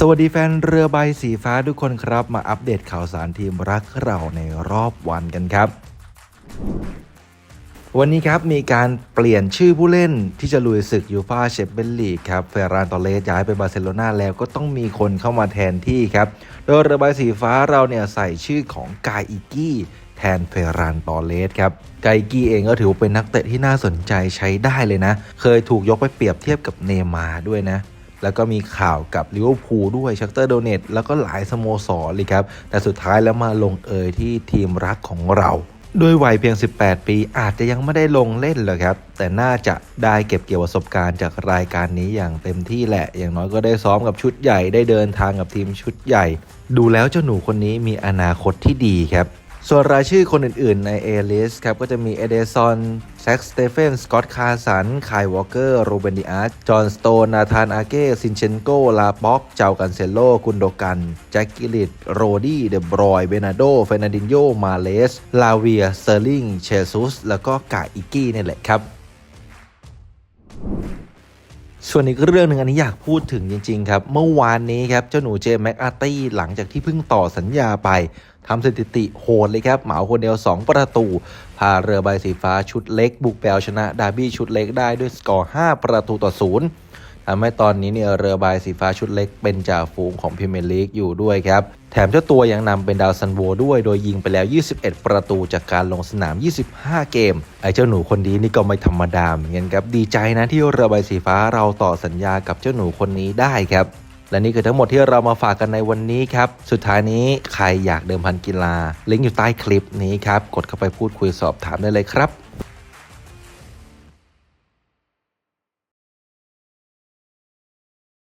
สวัสดีแฟนเรือใบสีฟ้าทุกคนครับ มาอัปเดตข่าวสารทีมรักเราในรอบวันกันครับ วันนี้ครับมีการเปลี่ยนชื่อผู้เล่นที่จะลุยศึกยูฟาแชมเปี้ยนลีกครับเฟรานตอเลสย้ายไปบาร์เซโลนาแล้วก็ต้องมีคนเข้ามาแทนที่ครับ โดยเรือใบสีฟ้าเราเนี่ยใส่ชื่อของกายอิกี้แทนเฟรานตอเลสครับกายอิกี้เองก็ถือว่าเป็นนักเตะที่น่าสนใจใช้ได้เลยนะ เคยถูกยกไปเปรียบเทียบกับเนมาร์ด้วยนะ แล้วก็มีข่าวกับลิเวอร์พูลด้วยชักเตอร์โดเนตแล้วก็หลายสโมสรเลยครับ แต่สุดท้ายแล้วมาลงเอยที่ทีมรักของเราด้วยวัยเพียง 18 ปีอาจจะยังไม่ได้ลงเล่นเลยครับ แต่น่าจะได้เก็บเกี่ยวประสบการณ์จากรายการนี้อย่างเต็มที่แหละ อย่างน้อยก็ได้ซ้อมกับชุดใหญ่ได้เดินทางกับทีมชุดใหญ่ ดูแล้วเจ้าหนูคนนี้มีอนาคตที่ดีครับ ส่วนรายชื่อคนอื่น ๆ ในเอลิสครับ ก็จะมีเอเดซอนแซ็กสเตเฟน สกอตคาสันคายวอลเกอร์ โรเบนดิอาร์จอห์นสโตน นาธานอาเก้ ซินเชนโก ลาป็อก เจ้ากันเซโล กุนโดกัน แจ็คกิลิต โรดี้ เดบรอย เบนาโด เฟนันดินโย มาเลส ลาเวีย เซอร์ลิง เชซุส แล้วก็กาอิกี้นี่แหละครับ ส่วนอีกเรื่องหนึ่งอันนี้อยากพูดถึงจริง ๆ ครับ เมื่อวานนี้ครับ เจ้าหนูเจมส์แม็กอาร์ตี้หลังจากที่เพิ่งต่อสัญญาไปทำสถิติโหดเลยครับ เหมาคนเดียว 2 ประตู พาเรือใบสีฟ้าชุดเล็ก บุกแปลชนะดาร์บี้ชุดเล็กได้ด้วยสกอร์ 5 ประตูต่อศูนย์ ทำให้ตอนนี้เนี่ยเรือใบสีฟ้าชุดเล็กเป็นจ่าฝูงของพรีเมียร์ลีกอยู่ด้วยครับ แถมเจ้าตัวยังนำเป็นดาวซันโวด้วย โดยยิงไปแล้ว 21 ประตูจากการลงสนาม 25 เกม ไอ้เจ้าหนูคนนี้นี่ก็ไม่ธรรมดาเหมือนกันครับ ดีใจนะที่เรือใบสีฟ้าเราต่อสัญญากับเจ้าหนูคนนี้ได้ครับและนี่คือทั้งหมดที่เรามาฝากกันในวันนี้ครับ สุดท้ายนี้ใครอยากเดิมพันกีฬาลิงก์อยู่ใต้คลิปนี้ครับ กดเข้าไปพูดคุยสอบถามได้เลยครับ